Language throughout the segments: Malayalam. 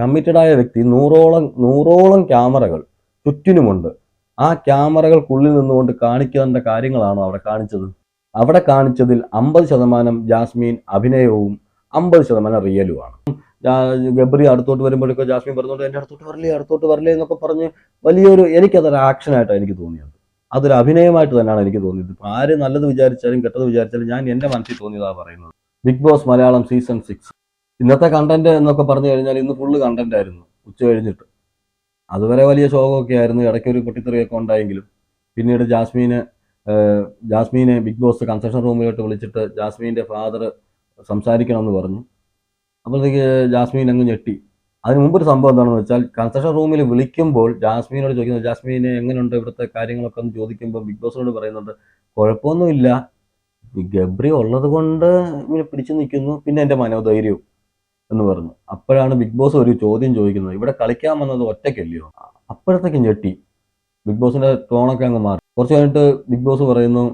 കമ്മിറ്റഡ് ആയ വ്യക്തി നൂറോളം നൂറോളം ക്യാമറകൾ ചുറ്റിനുമുണ്ട്. ആ ക്യാമറകൾക്കുള്ളിൽ നിന്നുകൊണ്ട് കാണിക്കേണ്ട കാര്യങ്ങളാണോ അവിടെ കാണിച്ചത്? അവിടെ കാണിച്ചതിൽ അമ്പത് ശതമാനം ജാസ്മീൻ അഭിനയവും അമ്പത് ശതമാനം റിയലുമാണ്. ഗബ്രി അടുത്തോട്ട് വരുമ്പോഴേക്കോ ജാസ്മിൻ പറഞ്ഞുകൊണ്ട് എന്റെ അടുത്തോട്ട് വരലേ അടുത്തോട്ട് വരലേ എന്നൊക്കെ പറഞ്ഞ് വലിയൊരു എനിക്കതൊരു ആക്ഷനായിട്ടാണ് എനിക്ക് തോന്നിയത്. അതൊരു അഭിനയമായിട്ട് തന്നെയാണ് എനിക്ക് തോന്നിയത്. ഇപ്പം ആര് നല്ലത് വിചാരിച്ചാലും കെട്ടത് വിചാരിച്ചാലും ഞാൻ എന്റെ മനസ്സിൽ തോന്നിയതാണ് പറയുന്നത്. Big boss Malayalam season six. ഇന്നത്തെ കണ്ടന്റ് എന്നൊക്കെ പറഞ്ഞു കഴിഞ്ഞാൽ ഇന്ന് ഫുള്ള് കണ്ടന്റ് ആയിരുന്നു. ഉച്ച കഴിഞ്ഞിട്ട്. അതുവരെ വലിയ ശോകമൊക്കെ ആയിരുന്നു. ഇടയ്ക്ക് ഒരു പൊട്ടിത്തെറിയൊക്കെ ഉണ്ടായെങ്കിലും. പിന്നീട് ജാസ്മീനെ ജാസ്മീനെ ബിഗ് ബോസ് കൺസെഷൻ റൂമിലോട്ട് വിളിച്ചിട്ട് ജാസ്മീന്റെ ഫാദർ സംസാരിക്കണമെന്ന് പറഞ്ഞു. അപ്പോഴത്തേക്ക് ജാസ്മീൻ അങ്ങ് ഞെട്ടി. അതിന് മുമ്പ് ഒരു സംഭവം എന്താണെന്ന് വെച്ചാൽ കൺസെഷൻ റൂമിൽ വിളിക്കുമ്പോൾ ജാസ്മീനോട് ചോദിക്കുന്നത് ജാസ്മീനെ എങ്ങനെയുണ്ട് ഇവിടുത്തെ കാര്യങ്ങളൊക്കെ ഒന്ന് ചോദിക്കുമ്പോൾ ബിഗ് ബോസിനോട് പറയുന്നുണ്ട് കുഴപ്പമൊന്നുമില്ല. ഗബ്രി ഉള്ളത് കൊണ്ട് ഇങ്ങനെ പിടിച്ചു നിൽക്കുന്നു. പിന്നെ എന്റെ മനോധൈര്യവും. എന്ന് പറഞ്ഞു. അപ്പോഴാണ് ബിഗ് ബോസ് ഒരു ചോദ്യം ചോദിക്കുന്നത്. ഇവിടെ കളിക്കാൻ വന്നത് ഒറ്റയ്ക്കല്ലയോ? അപ്പോഴത്തേക്ക് ഞെട്ടി. ബിഗ് ബോസിന്റെ ടോണൊക്കെ അങ്ങ് മാറി. കുറച്ച് കഴിഞ്ഞിട്ട് ബിഗ് ബോസ് പറയുന്നു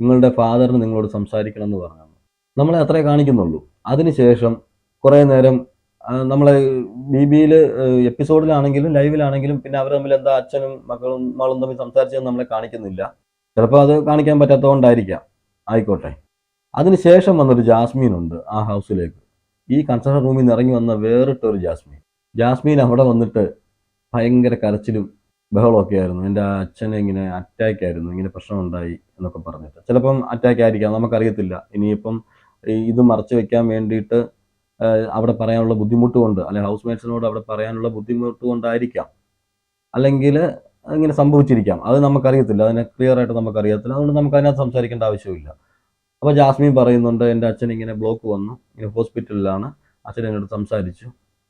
നിങ്ങളുടെ ഫാദറിന് നിങ്ങളോട് സംസാരിക്കണം എന്ന് പറഞ്ഞു നമ്മളെ അത്രേ കാണിക്കുന്നുള്ളൂ. അതിനുശേഷം കുറേ നേരം നമ്മളെ ബി ബിയിൽ എപ്പിസോഡിലാണെങ്കിലും ലൈവിലാണെങ്കിലും പിന്നെ അവർ തമ്മിൽ എന്താ അച്ഛനും മക്കളും മകളും തമ്മിൽ സംസാരിച്ചത് നമ്മളെ കാണിക്കുന്നില്ല. ചിലപ്പോൾ അത് കാണിക്കാൻ പറ്റാത്തതുകൊണ്ടായിരിക്കാം. ആയിക്കോട്ടെ. അതിനുശേഷം വന്നൊരു ജാസ്മീൻ ഉണ്ട് ആ ഹൗസിലേക്ക് ഈ കൺസ്ട്രക്ഷൻ റൂമിൽ നിന്ന് ഇറങ്ങി വന്ന വേറിട്ടൊരു ജാസ്മീൻ. ജാസ്മിൻ അവിടെ വന്നിട്ട് ഭയങ്കര കരച്ചിലും ബഹളമൊക്കെ ആയിരുന്നു. എന്റെ അച്ഛനെ ഇങ്ങനെ അറ്റാക്ക് ആയിരുന്നു. ഇങ്ങനെ പ്രശ്നമുണ്ടായി എന്നൊക്കെ പറഞ്ഞിട്ട്. ചിലപ്പം അറ്റാക്ക് ആയിരിക്കാം. നമുക്കറിയത്തില്ല. ഇനിയിപ്പം ഇത് മറച്ചു വെക്കാൻ വേണ്ടിയിട്ട് അവിടെ പറയാനുള്ള ബുദ്ധിമുട്ട് കൊണ്ട് അല്ലെങ്കിൽ ഹൗസ് മേറ്റ്സിനോട് അവിടെ പറയാനുള്ള ബുദ്ധിമുട്ട് കൊണ്ടായിരിക്കാം അല്ലെങ്കിൽ ഇങ്ങനെ സംഭവിച്ചിരിക്കാം. അത് നമുക്കറിയത്തില്ല. അതിനെ ക്ലിയർ ആയിട്ട് നമുക്കറിയത്തില്ല. അതുകൊണ്ട് നമുക്ക് അതിനകത്ത് സംസാരിക്കേണ്ട ആവശ്യമില്ല. അപ്പോൾ ജാസ്മിൻ പറയുന്നുണ്ട് എന്റെ അച്ഛൻ ഇങ്ങനെ ബ്ലോക്ക് വന്നു ഇങ്ങനെ ഹോസ്പിറ്റലിലാണ് അച്ഛൻ എന്നോട് സംസാരിച്ചു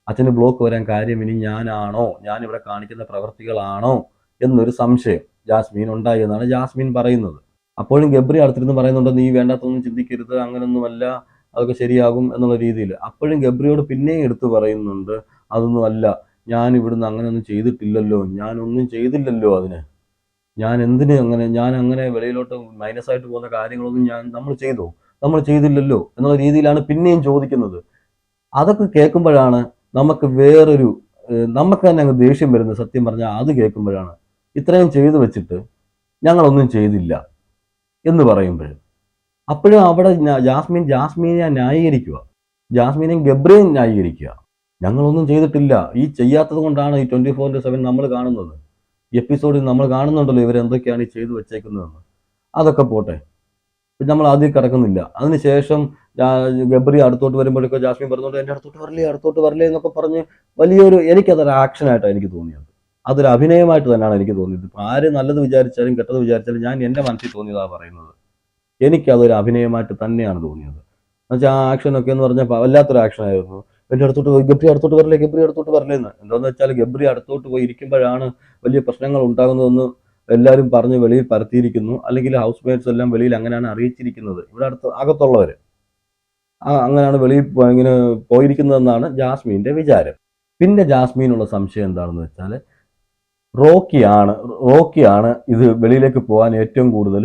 അച്ഛന് ബ്ലോക്ക് വരാൻ കാര്യം ഇനി ഞാനാണോ? ഞാൻ ഇവിടെ കാണിക്കുന്ന പ്രവർത്തികളാണോ? എന്നൊരു സംശയം ജാസ്മിൻ ഉണ്ടായി എന്നാണ് ജാസ്മിൻ പറയുന്നത്. അപ്പോഴും ഗബ്രി അടുത്തിരുന്ന് പറയുന്നുണ്ട് നീ വേണ്ടാത്തൊന്നും ചിന്തിക്കരുത് അങ്ങനൊന്നുമല്ല അതൊക്കെ ശരിയാകും എന്നുള്ള രീതിയിൽ. അപ്പോഴും ഗബ്രിയോട് പിന്നെയും എടുത്തു പറയുന്നുണ്ട് അതൊന്നും അല്ല ഞാൻ ഇവിടുന്ന് അങ്ങനെയൊന്നും ചെയ്തിട്ടില്ലല്ലോ ഞാനൊന്നും ചെയ്തില്ലല്ലോ അതിന്. ഞാൻ എന്തിന് അങ്ങനെ ഞാൻ അങ്ങനെ വെളിയിലോട്ട് മൈനസ് ആയിട്ട് പോകുന്ന കാര്യങ്ങളൊന്നും ഞാൻ നമ്മൾ ചെയ്തോ? നമ്മൾ ചെയ്തില്ലല്ലോ എന്നുള്ള രീതിയിലാണ് പിന്നെയും ചോദിക്കുന്നത്. അതൊക്കെ കേൾക്കുമ്പോഴാണ് നമുക്ക് വേറൊരു നമുക്ക് തന്നെ അങ്ങ് ദേഷ്യം വരുന്നത് സത്യം പറഞ്ഞാൽ അത് കേൾക്കുമ്പോഴാണ്. ഇത്രയും ചെയ്തു വെച്ചിട്ട് ഞങ്ങളൊന്നും ചെയ്തില്ല എന്ന് പറയുമ്പോൾ അപ്പോഴും അവിടെ ജാസ്മിൻ ജാസ്മിനെ ന്യായീകരിക്കുക. ജാസ്മീനെയും ഗബ്രിയും ന്യായീകരിക്കുക. ഞങ്ങളൊന്നും ചെയ്തിട്ടില്ല. ഈ ചെയ്യാത്തത് കൊണ്ടാണ് ഈ ട്വന്റി ഫോർ ഇന്റു സെവൻ നമ്മൾ കാണുന്നത്. എപ്പിസോഡിൽ നമ്മൾ കാണുന്നുണ്ടല്ലോ ഇവരെന്തൊക്കെയാണ് ചെയ്തു വെച്ചേക്കുന്നതെന്ന്. അതൊക്കെ പോട്ടെ. നമ്മൾ ആദ്യം കിടക്കുന്നില്ല. അതിനുശേഷം ഗബ്രി അടുത്തോട്ട് വരുമ്പോഴേക്കോ ജാസ്മിൻ പറഞ്ഞുകൊണ്ട് എന്റെ അടുത്തോട്ട് വരലേ അടുത്തോട്ട് വരലേ എന്നൊക്കെ പറഞ്ഞ് വലിയൊരു എനിക്കതൊരു ആക്ഷനായിട്ടാണ് എനിക്ക് തോന്നിയത്. അതൊരു അഭിനയമായിട്ട് തന്നെയാണ് എനിക്ക് തോന്നിയത്. ഇപ്പം ആര് നല്ലത് വിചാരിച്ചാലും കെട്ടത് വിചാരിച്ചാലും ഞാൻ എന്റെ മനസ്സിൽ തോന്നിയതാണ് പറയുന്നത്. എനിക്കതൊരു അഭിനയമായിട്ട് തന്നെയാണ് തോന്നിയത്. എന്നുവെച്ചാൽ ആ ആക്ഷനൊക്കെ എന്ന് പറഞ്ഞാൽ വല്ലാത്തൊരു ആക്ഷനായിരുന്നു. എന്റെ അടുത്തോട്ട് പോയി. ഗബ്രി അടുത്തോട്ട് വരലേ ഗബ്രി അടുത്തോട്ട് വരലേ എന്ന്. എന്താണെന്ന് വെച്ചാൽ ഗബ്രി അടുത്തോട്ട് പോയി ഇരിക്കുമ്പോഴാണ് വലിയ പ്രശ്നങ്ങൾ ഉണ്ടാകുന്നതെന്ന് എല്ലാവരും പറഞ്ഞ് വെളിയിൽ പരത്തിയിരിക്കുന്നു. അല്ലെങ്കിൽ ഹൗസ് മേറ്റ്സ് എല്ലാം വെളിയിൽ അങ്ങനെയാണ് അറിയിച്ചിരിക്കുന്നത്. ഇവിടെ അടുത്ത് അകത്തുള്ളവർ അങ്ങനെയാണ് വെളിയിൽ ഇങ്ങനെ പോയിരിക്കുന്നതെന്നാണ് ജാസ്മീന്റെ വിചാരം. പിന്നെ ജാസ്മീനുള്ള സംശയം എന്താണെന്ന് വെച്ചാൽ റോക്കിയാണ് റോക്കിയാണ് ഇത് വെളിയിലേക്ക് പോകാൻ ഏറ്റവും കൂടുതൽ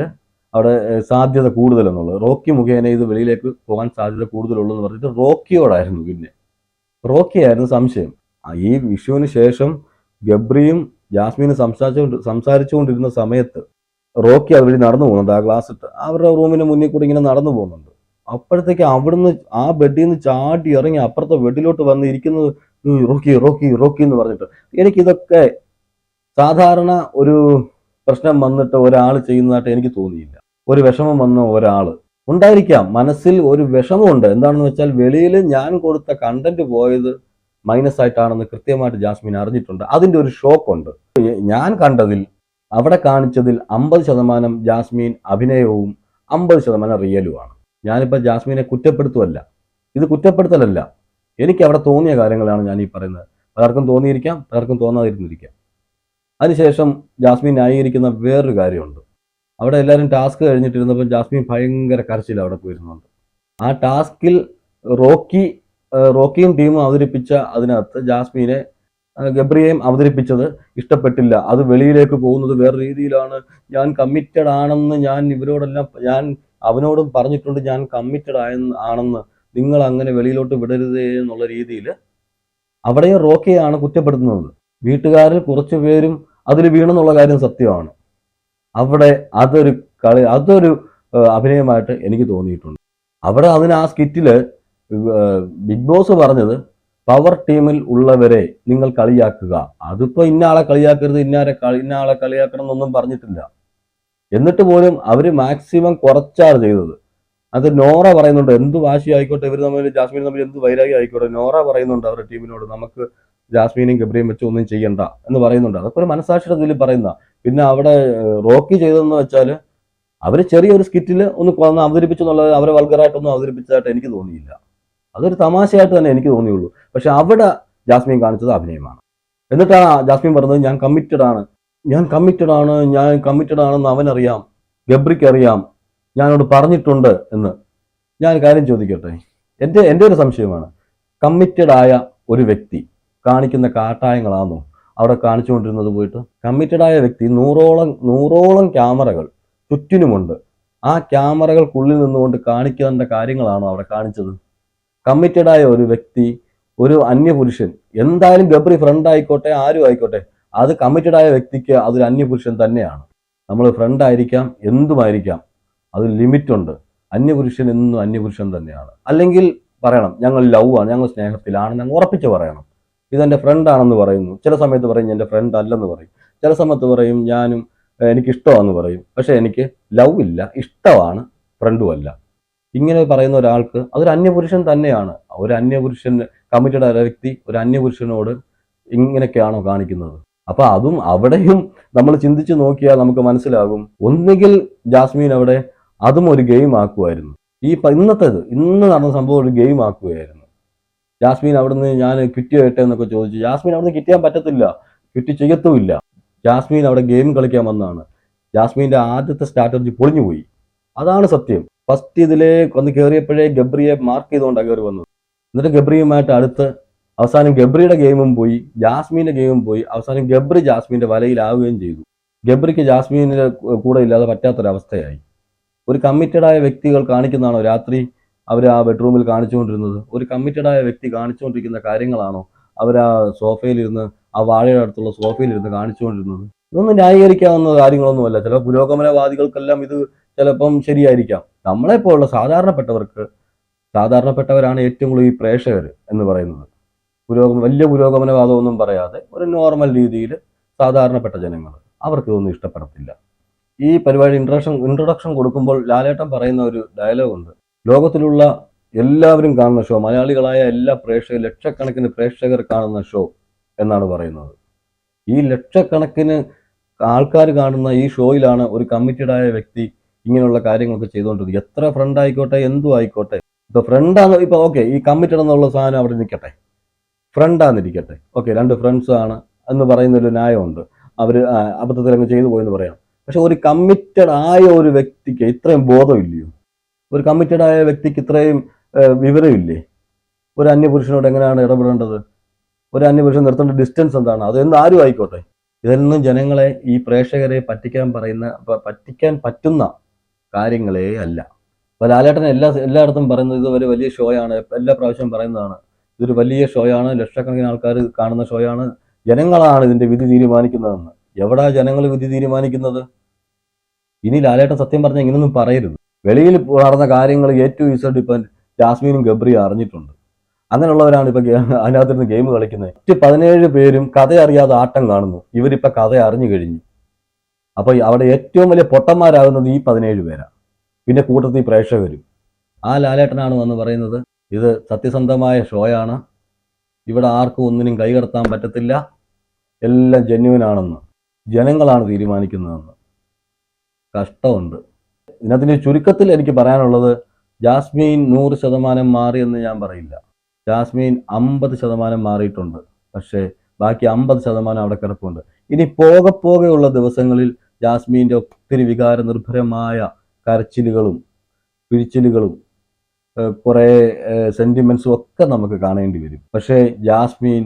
അവിടെ സാധ്യത കൂടുതലെന്നുള്ളത്. റോക്കി മുഖേന ഇത് വെളിയിലേക്ക് പോകാൻ സാധ്യത കൂടുതലുള്ളതെന്ന് പറഞ്ഞിട്ട് റോക്കിയോടായിരുന്നു പിന്നെ. റോക്കിയായിരുന്നു സംശയം. ആ, ഈ വിഷുവിന് ശേഷം ഗബ്രിയും ജാസ്മിനും സംസാരിച്ചു സംസാരിച്ചുകൊണ്ടിരുന്ന സമയത്ത് റോക്കി അതുവഴി നടന്നു പോകുന്നുണ്ട്. ആ ഗ്ലാസ് ഇട്ട് അവരുടെ റൂമിന് മുന്നിൽ കൂടി ഇങ്ങനെ നടന്നു പോകുന്നുണ്ട്. അപ്പോഴത്തേക്ക് അവിടുന്ന് ആ ബെഡിൽ നിന്ന് ചാടി ഇറങ്ങി അപ്പുറത്തെ ബെഡിലോട്ട് വന്ന് ഇരിക്കുന്നത് "ഉം, റോക്കി റോക്കി റോക്കി എന്ന് പറഞ്ഞിട്ട്. എനിക്കിതൊക്കെ സാധാരണ ഒരു പ്രശ്നം വന്നിട്ട് ഒരാൾ ചെയ്യുന്നതായിട്ട് എനിക്ക് തോന്നിയില്ല. ഒരു വിഷമം വന്ന ഒരാൾ ഉണ്ടായിരിക്കാം. മനസ്സിൽ ഒരു വിഷമമുണ്ട്. എന്താണെന്ന് വെച്ചാൽ വെളിയിൽ ഞാൻ കൊടുത്ത കണ്ടന്റ് പോയത് മൈനസ് ആയിട്ടാണെന്ന് കൃത്യമായിട്ട് ജാസ്മിൻ അറിഞ്ഞിട്ടുണ്ട്. അതിന്റെ ഒരു ഷോക്ക് ഉണ്ട്. ഞാൻ കണ്ടതിൽ അവിടെ കാണിച്ചതിൽ അമ്പത് ശതമാനം ജാസ്മിൻ അഭിനയവും അമ്പത് ശതമാനം റിയലുമാണ് ഞാനിപ്പോൾ ജാസ്മിനെ കുറ്റപ്പെടുത്തുമല്ല ഇത് കുറ്റപ്പെടുത്തലല്ല. എനിക്ക് അവിടെ തോന്നിയ കാര്യങ്ങളാണ് ഞാൻ ഈ പറയുന്നത്. പലർക്കും തോന്നിയിരിക്കാം പലർക്കും തോന്നാതിരുന്നിരിക്കാം. അതിനുശേഷം ജാസ്മിൻ ന്യായീകരിക്കുന്ന വേറൊരു കാര്യമുണ്ട്. അവിടെ എല്ലാവരും ടാസ്ക് കഴിഞ്ഞിട്ടിരുന്നപ്പോൾ ജാസ്മിൻ ഭയങ്കര കരച്ചിൽ അവിടെ പോയിരുന്നുണ്ട്. ആ ടാസ്കിൽ റോക്കി റോക്കിയും ടീമും അവതരിപ്പിച്ച അതിനകത്ത് ജാസ്മിനെ ഗബ്രിയെയും അവതരിപ്പിച്ചത് ഇഷ്ടപ്പെട്ടില്ല. അത് വെളിയിലേക്ക് പോകുന്നത് വേറെ രീതിയിലാണ്. ഞാൻ കമ്മിറ്റഡ് ആണെന്ന് ഞാൻ ഇവരോടെല്ലാം ഞാൻ അവനോടും പറഞ്ഞിട്ടുണ്ട് ഞാൻ കമ്മിറ്റഡ് ആയെന്ന് ആണെന്ന്. നിങ്ങൾ അങ്ങനെ വെളിയിലോട്ട് വിടരുതേ എന്നുള്ള രീതിയിൽ അവിടെയും റോക്കിയാണ് കുറ്റപ്പെടുത്തുന്നത്. വീട്ടുകാരിൽ കുറച്ചു പേരും അതിൽ വീണെന്നുള്ള കാര്യം സത്യമാണ്. അവിടെ അതൊരു കളി അതൊരു അഭിനയമായിട്ട് എനിക്ക് തോന്നിയിട്ടുണ്ട്. അവിടെ അതിന് ആ സ്കിറ്റിൽ ബിഗ് ബോസ് പറഞ്ഞത് പവർ ടീമിൽ ഉള്ളവരെ നിങ്ങൾ കളിയാക്കുക. അതിപ്പോൾ ഇന്ന ആളെ കളിയാക്കരുത് ഇന്നാരെ കളി ഇന്ന ആളെ കളിയാക്കണം എന്നൊന്നും പറഞ്ഞിട്ടില്ല. എന്നിട്ട് പോലും അവർ മാക്സിമം കുറച്ചാണ് ചെയ്തത്. അത് നോറ പറയുന്നുണ്ട് എന്ത് വാശി ആയിക്കോട്ടെ ഇവർ തമ്മിൽ ജാസ്മിൻ തമ്മിൽ എന്ത് വൈരാഗ്യം ആയിക്കോട്ടെ? നോറ പറയുന്നുണ്ട് അവരുടെ ടീമിനോട് നമുക്ക് ജാസ്മിനെയും ഗബ്രിയും വെച്ച് ഒന്നും ചെയ്യണ്ട എന്ന് പറയുന്നുണ്ട്. അതൊക്കെ ഒരു മനസാക്ഷിയുടെ ഇതിൽ പറയുന്ന. പിന്നെ അവിടെ റോക്കി ചെയ്തതെന്ന് വെച്ചാൽ അവർ ചെറിയൊരു സ്കിറ്റിൽ ഒന്ന് കൊന്ന് അവതരിപ്പിച്ചു എന്നുള്ളത് അവരെ വൾഗറായിട്ടൊന്നും അവതരിപ്പിച്ചതായിട്ട് എനിക്ക് തോന്നിയില്ല. അതൊരു തമാശയായിട്ട് തന്നെ എനിക്ക് തോന്നിയുള്ളൂ. പക്ഷെ അവിടെ ജാസ്മീൻ കാണിച്ചത് അഭിനയമാണ്. എന്നിട്ടാണ് ജാസ്മീൻ പറഞ്ഞത് ഞാൻ കമ്മിറ്റഡ് ആണ്. ഞാൻ കമ്മിറ്റഡ് ആണ്. ഞാൻ കമ്മിറ്റഡ് ആണെന്ന് അവനറിയാം. ഗബ്രിക്ക് അറിയാം. ഞാനോട് പറഞ്ഞിട്ടുണ്ട് എന്ന് ഞാൻ കാര്യം ചോദിക്കട്ടെ? എന്റെ എന്റെ ഒരു സംശയമാണ്. കമ്മിറ്റഡ് ആയ ഒരു വ്യക്തി കാണിക്കുന്ന കാട്ടായങ്ങളാണോ അവിടെ കാണിച്ചുകൊണ്ടിരുന്നത് പോയിട്ട് കമ്മിറ്റഡായ വ്യക്തി നൂറോളം നൂറോളം ക്യാമറകൾ ചുറ്റിനുമുണ്ട്. ആ ക്യാമറകൾക്കുള്ളിൽ നിന്നുകൊണ്ട് കാണിക്കേണ്ട കാര്യങ്ങളാണോ അവിടെ കാണിച്ചത്? കമ്മിറ്റഡായ ഒരു വ്യക്തി ഒരു അന്യപുരുഷൻ എന്തായാലും ഗബ്രി ഫ്രണ്ട് ആയിക്കോട്ടെ ആരും ആയിക്കോട്ടെ അത് കമ്മിറ്റഡായ വ്യക്തിക്ക് അതൊരു അന്യപുരുഷൻ തന്നെയാണ്. നമ്മൾ ഫ്രണ്ട് ആയിരിക്കാം എന്തുമായിരിക്കാം അത് ലിമിറ്റുണ്ട് അന്യപുരുഷൻ എന്നും അന്യപുരുഷൻ തന്നെയാണ്. അല്ലെങ്കിൽ പറയണം ഞങ്ങൾ ലവ് ആണ് ഞങ്ങൾ സ്നേഹത്തിലാണെന്ന് ഞങ്ങൾ ഉറപ്പിച്ച് പറയണം. ഇതെന്റെ ഫ്രണ്ട് ആണെന്ന് പറയുന്നു. ചില സമയത്ത് പറയും എന്റെ ഫ്രണ്ട് അല്ലെന്ന് പറയും. ചില സമയത്ത് പറയും ഞാനും എനിക്ക് ഇഷ്ടമാണെന്ന് പറയും. പക്ഷേ എനിക്ക് ലവ് ഇല്ല ഇഷ്ടമാണ് ഫ്രണ്ടുമല്ല ഇങ്ങനെ പറയുന്ന ഒരാൾക്ക് അതൊരു അന്യപുരുഷൻ തന്നെയാണ്. ഒരു അന്യപുരുഷൻ കമ്മിറ്റഡ് ആയ വ്യക്തി ഒരു അന്യപുരുഷനോട് ഇങ്ങനെയൊക്കെയാണോ കാണിക്കുന്നത്? അപ്പൊ അതും അവിടെയും നമ്മൾ ചിന്തിച്ചു നോക്കിയാൽ നമുക്ക് മനസ്സിലാകും. ഒന്നുകിൽ ജാസ്മീൻ അവിടെ അതും ഒരു ഗെയിം ആക്കുമായിരുന്നു. ഈ ഇന്നത്തേത് ഇന്ന് നടന്ന സംഭവം ഒരു ഗെയിം ആക്കുകയായിരുന്നു ജാസ്മീൻ അവിടുന്ന് ഞാൻ ക്വിറ്റ് ചെയ്യട്ടെ എന്നൊക്കെ ചോദിച്ചു. ജാസ്മീൻ അവിടുന്ന് കിറ്റ് ചെയ്യാൻ പറ്റത്തില്ല. ക്വിറ്റ് ചെയ്യത്തുമില്ല. ജാസ്മീൻ അവിടെ ഗെയിം കളിക്കാൻ വന്നതാണ്. ജാസ്മീന്റെ ആദ്യത്തെ സ്ട്രാറ്റജി പൊളിഞ്ഞു പോയി അതാണ് സത്യം. ഫസ്റ്റ് ഇതിലെ വന്ന് കയറിയപ്പോഴേ ഗബ്രിയെ മാർക്ക് ചെയ്തുകൊണ്ടാണ് കയറി വന്നത്. എന്നിട്ട് ഗബ്രിയുമായിട്ട് അടുത്ത് അവസാനം ഗബ്രിയുടെ ഗെയിമും പോയി ജാസ്മീന്റെ ഗെയിമും പോയി. അവസാനം ഗബ്രി ജാസ്മീന്റെ വലയിലാവുകയും ചെയ്തു. ഗബ്രിക്ക് ജാസ്മീനിന്റെ കൂടെ ഇല്ലാതെ പറ്റാത്തൊരവസ്ഥയായി. ഒരു കമ്മിറ്റഡായ വ്യക്തികൾ കാണിക്കുന്നതാണോ രാത്രി? അവർ ആ ബെഡ്റൂമിൽ കാണിച്ചുകൊണ്ടിരുന്നത്. ഒരു കമ്മിറ്റഡായ വ്യക്തി കാണിച്ചുകൊണ്ടിരിക്കുന്ന കാര്യങ്ങളാണോ? അവർ ആ സോഫയിലിരുന്ന് ആ വാഴയുടെ അടുത്തുള്ള സോഫയിലിരുന്ന് കാണിച്ചുകൊണ്ടിരുന്നത്. ഇതൊന്നും ന്യായീകരിക്കാവുന്ന കാര്യങ്ങളൊന്നുമല്ല. ചില പുരോഗമനവാദികൾക്കെല്ലാം ഇത് ചിലപ്പം ശരിയായിരിക്കാം. നമ്മളെപ്പോലുള്ള സാധാരണപ്പെട്ടവർക്ക് സാധാരണപ്പെട്ടവരാണ് ഏറ്റവും കൂടുതൽ ഈ പ്രേക്ഷകർ എന്ന് പറയുന്നത്. പുരോഗമ വലിയ പുരോഗമനവാദമൊന്നും പറയാതെ ഒരു നോർമൽ രീതിയിൽ സാധാരണപ്പെട്ട ജനങ്ങൾ. അവർക്ക് ഇതൊന്നും ഇഷ്ടപ്പെടത്തില്ല. ഈ പരിപാടി ഇൻട്രഡക്ഷൻ ഇൻട്രൊഡക്ഷൻ കൊടുക്കുമ്പോൾ ലാലേട്ടൻ പറയുന്ന ഒരു ഡയലോഗ് ഉണ്ട്. ലോകത്തിലുള്ള എല്ലാവരും കാണുന്ന ഷോ മലയാളികളായ എല്ലാ പ്രേക്ഷകർ ലക്ഷക്കണക്കിന് പ്രേക്ഷകർ കാണുന്ന ഷോ എന്നാണ് പറയുന്നത്. ഈ ലക്ഷക്കണക്കിന് ആൾക്കാർ കാണുന്ന ഈ ഷോയിലാണ് ഒരു കമ്മിറ്റഡായ വ്യക്തി ഇങ്ങനെയുള്ള കാര്യങ്ങളൊക്കെ ചെയ്തുകൊണ്ടിരുന്നത് എത്ര ഫ്രണ്ട് ആയിക്കോട്ടെ എന്തു ആയിക്കോട്ടെ. ഇപ്പൊ ഫ്രണ്ടാന്ന് ഇപ്പൊ ഓക്കെ ഈ കമ്മിറ്റഡ് എന്നുള്ള സാധനം അവിടെ നിൽക്കട്ടെ. ഫ്രണ്ടാന്നിരിക്കട്ടെ ഓക്കെ രണ്ട് ഫ്രണ്ട്സ് ആണ് എന്ന് പറയുന്ന ഒരു ന്യായമുണ്ട്. അവർ അബദ്ധത്തിൽ അങ്ങ് ചെയ്തു പോയെന്ന് പറയാം. പക്ഷെ ഒരു കമ്മിറ്റഡ് ആയ ഒരു വ്യക്തിക്ക് ഇത്രയും ബോധമില്ലയോ? ഒരു കമ്മിറ്റഡ് ആയ വ്യക്തിക്ക് ഇത്രയും വിവരമില്ലേ? ഒരു അന്യപുരുഷനോട് എങ്ങനെയാണ് ഇടപെടേണ്ടത്? ഒരു അന്യപുരുഷൻ നിർത്തേണ്ട ഡിസ്റ്റൻസ് എന്താണ്? അതെന്ന് ആരും ആയിക്കോട്ടെ. ഇതൊന്നും ജനങ്ങളെ ഈ പ്രേക്ഷകരെ പറ്റിക്കാൻ പറയുന്ന പറ്റിക്കാൻ പറ്റുന്ന കാര്യങ്ങളെ അല്ല. അപ്പൊ ലാലേട്ടൻ എല്ലാ എല്ലായിടത്തും പറയുന്നത് ഇത് ഒരു വലിയ ഷോയാണ് എല്ലാ പ്രാവശ്യം പറയുന്നതാണ്. ഇതൊരു വലിയ ഷോയാണ് ലക്ഷക്കണക്കിന് ആൾക്കാർ കാണുന്ന ഷോയാണ് ജനങ്ങളാണ് ഇതിന്റെ വിധി തീരുമാനിക്കുന്നതെന്ന്. എവിടാ ജനങ്ങൾ വിധി തീരുമാനിക്കുന്നത്? ഇനി ലാലേട്ടൻ സത്യം പറഞ്ഞാൽ ഇങ്ങനൊന്നും പറയരുത്. വെളിയിൽ നടന്ന കാര്യങ്ങൾ എ ടു ഇസഡ് ഇപ്പം ജാസ്മീനും ഗബ്രിയും അറിഞ്ഞിട്ടുണ്ട്. അങ്ങനെയുള്ളവരാണ് ഇപ്പൊ അതിനകത്തിരുന്ന് ഗെയിം കളിക്കുന്നത്. മറ്റ് പതിനേഴ് പേരും കഥ അറിയാതെ ആട്ടം കാണുന്നു. ഇവരിപ്പൊ കഥ അറിഞ്ഞു കഴിഞ്ഞു. അപ്പൊ അവിടെ ഏറ്റവും വലിയ പൊട്ടന്മാരാകുന്നത് ഈ പതിനേഴ് പേരാ. പിന്നെ കൂട്ടത്തിൽ പ്രേക്ഷകരും. ആ ലാലേട്ടനാണ് വന്ന് പറയുന്നത് ഇത് സത്യസന്ധമായ ഷോയാണ് ഇവിടെ ആർക്കും ഒന്നിനും കൈകടത്താൻ പറ്റത്തില്ല. എല്ലാം ജെന്യുവൻ ജനങ്ങളാണ് തീരുമാനിക്കുന്നതെന്ന്. കഷ്ടമുണ്ട്. ഇതിനകത്തിന്റെ ചുരുക്കത്തിൽ എനിക്ക് പറയാനുള്ളത് ജാസ്മീൻ നൂറ് ശതമാനം മാറിയെന്ന് ഞാൻ പറയില്ല. ജാസ്മീൻ അമ്പത് ശതമാനം മാറിയിട്ടുണ്ട്. പക്ഷേ ബാക്കി അമ്പത് ശതമാനം അവിടെ കിടപ്പുണ്ട്. ഇനി പോകെ പോകെയുള്ള ദിവസങ്ങളിൽ ജാസ്മീന്റെ ഒത്തിരി വികാര നിർഭരമായ കരച്ചിലുകളും പിരിച്ചിലുകളും കുറേ സെന്റിമെന്റ്സും ഒക്കെ നമുക്ക് കാണേണ്ടി വരും. പക്ഷേ ജാസ്മീൻ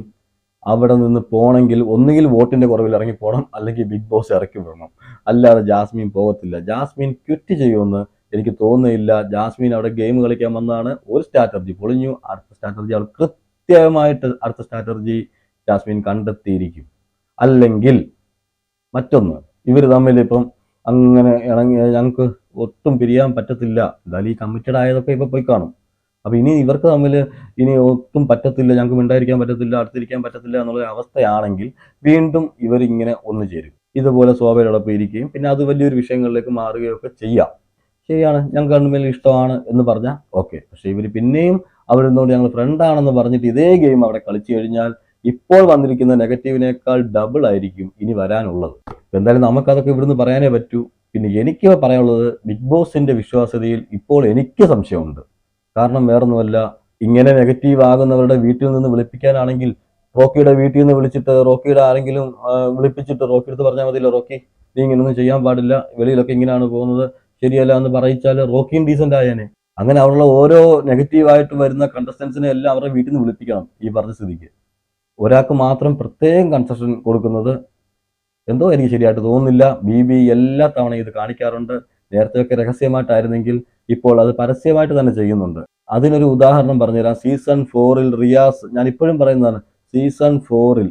അവിടെ നിന്ന് പോകണമെങ്കിൽ ഒന്നുകിൽ വോട്ടിന്റെ കുറവിൽ ഇറങ്ങി പോകണം അല്ലെങ്കിൽ ബിഗ് ബോസ് ഇറക്കി വിടണം. അല്ലാതെ ജാസ്മിൻ പോകത്തില്ല. ജാസ്മിൻ ക്വിറ്റ് ചെയ്യുമെന്ന് എനിക്ക് തോന്നുന്നില്ല. ജാസ്മിൻ അവിടെ ഗെയിം കളിക്കാൻ വന്നതാണ് ഒരു സ്ട്രാറ്റർജി പൊളിഞ്ഞു. അടുത്ത സ്ട്രാറ്റർജി അവൾ കൃത്യമായിട്ട് അടുത്ത സ്ട്രാറ്റർജി ജാസ്മിൻ കണ്ടെത്തിയിരിക്കും. അല്ലെങ്കിൽ മറ്റൊന്ന് ഇവർ തമ്മിൽ ഇപ്പം അങ്ങനെ ഇണങ്ങി ഞങ്ങൾക്ക് ഒട്ടും പിരിയാൻ പറ്റത്തില്ല. എന്തായാലും ഈ കമ്മിറ്റഡ് ആയതൊക്കെ ഇപ്പൊ പോയി കാണും. അപ്പൊ ഇനി ഇവർക്ക് തമ്മിൽ ഇനി ഒട്ടും പറ്റത്തില്ല ഞങ്ങൾക്ക് മിണ്ടായിരിക്കാൻ പറ്റത്തില്ല അടുത്തിരിക്കാൻ പറ്റത്തില്ല എന്നുള്ള അവസ്ഥയാണെങ്കിൽ വീണ്ടും ഇവരിങ്ങനെ ഒന്നു ചേരും. ഇതുപോലെ സ്വാഭാവികോടൊപ്പം ഇരിക്കുകയും പിന്നെ അത് വലിയൊരു വിഷയങ്ങളിലേക്ക് മാറുകയൊക്കെ ചെയ്യാം. ശരിയാണ് ഞങ്ങൾക്ക് തമ്മിൽ ഇഷ്ടമാണ് എന്ന് പറഞ്ഞാൽ ഓക്കെ. പക്ഷേ ഇവർ പിന്നെയും അവരെന്നോട് ഞങ്ങൾ ഫ്രണ്ടാണെന്ന് പറഞ്ഞിട്ട് ഇതേ ഗെയിം അവിടെ കളിച്ചു കഴിഞ്ഞാൽ ഇപ്പോൾ വന്നിരിക്കുന്ന നെഗറ്റീവിനേക്കാൾ ഡബിൾ ആയിരിക്കും ഇനി വരാനുള്ളത്. എന്തായാലും നമുക്കതൊക്കെ ഇവിടുന്ന് പറയാനേ പറ്റൂ. പിന്നെ എനിക്ക് പറയാനുള്ളത് ബിഗ് ബോസിന്റെ വിശ്വാസ്യതയിൽ ഇപ്പോൾ എനിക്ക് സംശയമുണ്ട്. കാരണം വേറൊന്നുമല്ല. ഇങ്ങനെ നെഗറ്റീവ് ആകുന്നവരുടെ വീട്ടിൽ നിന്ന് വിളിപ്പിക്കാനാണെങ്കിൽ റോക്കിയുടെ വീട്ടിൽ നിന്ന് വിളിച്ചിട്ട് റോക്കിയുടെ ആരെങ്കിലും വിളിപ്പിച്ചിട്ട് റോക്കി എടുത്ത് പറഞ്ഞാൽ മതിയല്ലോ റോക്കി നീ ഇങ്ങനൊന്നും ചെയ്യാൻ പാടില്ല. വെളിയിലൊക്കെ ഇങ്ങനെയാണ് പോകുന്നത്. ശരിയല്ല എന്ന് പറയിച്ചാൽ റോക്കിയും ഡീസന്റ് ആയേനെ. അങ്ങനെ അവരുള്ള ഓരോ നെഗറ്റീവായിട്ട് വരുന്ന കണ്ടസ്റ്റൻസിനെ എല്ലാം അവരുടെ വീട്ടിൽ നിന്ന് വിളിപ്പിക്കണം ഈ പറഞ്ഞ സ്ഥിതിക്ക്. ഒരാൾക്ക് മാത്രം പ്രത്യേകം കൺസെഷൻ കൊടുക്കുന്നത് എന്തോ എനിക്ക് ശരിയായിട്ട് തോന്നുന്നില്ല. ബി ബി എല്ലാ തവണയും ഇത് കാണിക്കാറുണ്ട്. നേരത്തെയൊക്കെ രഹസ്യമായിട്ടായിരുന്നെങ്കിൽ ഇപ്പോൾ അത് പരസ്യമായിട്ട് തന്നെ ചെയ്യുന്നുണ്ട്. അതിനൊരു ഉദാഹരണം പറഞ്ഞുതരാം. സീസൺ ഫോറിൽ റിയാസ് ഞാൻ ഇപ്പോഴും പറയുന്നതാണ് സീസൺ ഫോറിൽ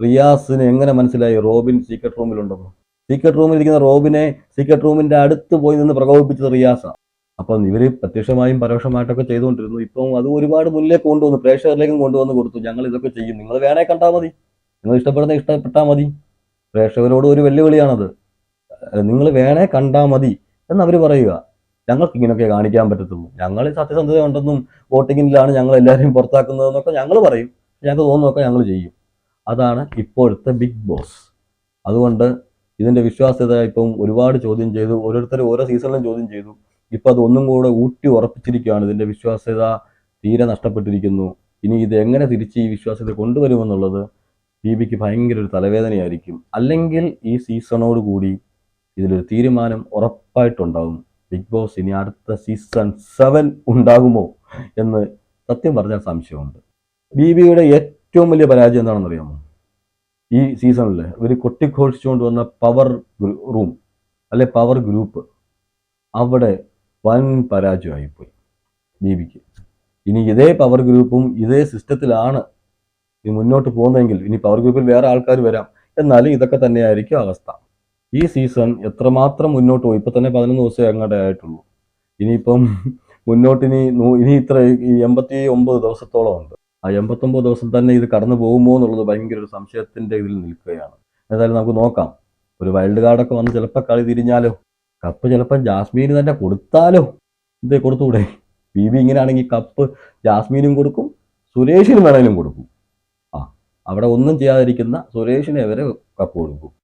റിയാസിന് എങ്ങനെ മനസ്സിലായി റോബിൻ സീക്രട്ട് റൂമിലുണ്ടെന്ന് സീക്രട്ട് റൂമിൽ ഇരിക്കുന്ന റോബിനെ സീക്രട്ട് റൂമിന്റെ അടുത്ത് പോയി നിന്ന് പ്രകോപിപ്പിച്ചത് റിയാസാണ് അപ്പം ഇവർ പ്രത്യക്ഷമായും പരോക്ഷമായിട്ടൊക്കെ ചെയ്തുകൊണ്ടിരുന്നു. ഇപ്പം അത് ഒരുപാട് മുന്നിലേക്ക് കൊണ്ടുവന്നു പ്രേക്ഷകരിലേക്കും കൊണ്ടുവന്ന് കൊടുത്തു. ഞങ്ങൾ ഇതൊക്കെ ചെയ്യും. നിങ്ങൾ വേണേ കണ്ടാൽ മതി. നിങ്ങൾ ഇഷ്ടപ്പെടുന്ന ഇഷ്ടപ്പെട്ടാൽ മതി. പ്രേക്ഷകരോട് ഒരു വെല്ലുവിളിയാണത്. നിങ്ങൾ വേണേ കണ്ടാൽ മതി എന്ന് അവർ പറയുക. ഞങ്ങൾക്ക് ഇങ്ങനെയൊക്കെ കാണിക്കാൻ പറ്റത്തുള്ളൂ. ഞങ്ങൾ സത്യസന്ധത ഉണ്ടെന്നും വോട്ടിങ്ങിലാണ് ഞങ്ങൾ എല്ലാവരെയും പുറത്താക്കുന്നതെന്നൊക്കെ ഞങ്ങൾ പറയും. ഞങ്ങൾക്ക് തോന്നുന്നൊക്കെ ഞങ്ങൾ ചെയ്യും. അതാണ് ഇപ്പോഴത്തെ ബിഗ് ബോസ്. അതുകൊണ്ട് ഇതിന്റെ വിശ്വാസ്യത ഇപ്പം ഒരുപാട് ചോദ്യം ചെയ്തു. ഓരോരുത്തർ ഓരോ സീസണിലും ചോദ്യം ചെയ്തു. ഇപ്പം അത് ഒന്നും കൂടെ ഊട്ടി ഉറപ്പിച്ചിരിക്കുകയാണ്. ഇതിന്റെ വിശ്വാസ്യത തീരെ നഷ്ടപ്പെട്ടിരിക്കുന്നു. ഇനി ഇത് എങ്ങനെ തിരിച്ച് ഈ വിശ്വാസ്യത കൊണ്ടുവരുമെന്നുള്ളത് ബി ബിക്ക് ഭയങ്കര ഒരു തലവേദനയായിരിക്കും. അല്ലെങ്കിൽ ഈ സീസണോട് കൂടി ഇതിലൊരു തീരുമാനം ഉറപ്പായിട്ടുണ്ടാകും. ബിഗ് ബോസ് ഇനി അടുത്ത സീസൺ സെവൻ ഉണ്ടാകുമോ എന്ന് സത്യം പറഞ്ഞാൽ സംശയമുണ്ട്. ബി ബിയുടെ ഏറ്റവും വലിയ പരാജയം എന്താണെന്ന് അറിയാമോ ഈ സീസണിൽ ഇവർ കൊട്ടിഘോഷിച്ചുകൊണ്ട് വന്ന പവർ റൂം അല്ലെ പവർ ഗ്രൂപ്പ് അവിടെ വൻ പരാജയമായിപ്പോയി ബി ബിക്ക് ഇനി ഇതേ പവർ ഗ്രൂപ്പും ഇതേ സിസ്റ്റത്തിലാണ് ഇനി മുന്നോട്ട് പോകുന്നതെങ്കിൽ ഇനി പവർ ഗ്രൂപ്പിൽ വേറെ ആൾക്കാർ വരാം. എന്നാലും ഇതൊക്കെ തന്നെയായിരിക്കും അവസ്ഥ. ഈ സീസൺ എത്രമാത്രം മുന്നോട്ട് പോയി? ഇപ്പൊ തന്നെ പതിനൊന്ന് ദിവസമേ അങ്ങോട്ടേ ആയിട്ടുള്ളൂ. ഇനിയിപ്പം മുന്നോട്ടിനി ഇനി ഇത്ര എൺപത്തി ഒമ്പത് ദിവസത്തോളം ഉണ്ട്. ആ എൺപത്തൊമ്പത് ദിവസം തന്നെ ഇത് കടന്നു പോകുമോ എന്നുള്ളത് ഭയങ്കര ഒരു സംശയത്തിന്റെ ഇതിൽ നിൽക്കുകയാണ്. എന്തായാലും നമുക്ക് നോക്കാം. ഒരു വൈൽഡ് കാർഡൊക്കെ വന്ന് ചിലപ്പോൾ കളി തിരിഞ്ഞാലോ? കപ്പ് ചിലപ്പം ജാസ്മീന് തന്നെ കൊടുത്താലോ? ഇതേ കൊടുത്തൂടെ? ബി ബി ഇങ്ങനെയാണെങ്കിൽ കപ്പ് ജാസ്മീനും കൊടുക്കും സുരേഷിനും വേണമെങ്കിലും കൊടുക്കും. ആ അവിടെ ഒന്നും ചെയ്യാതിരിക്കുന്ന സുരേഷിനെ വരെ കപ്പ് കൊടുക്കും.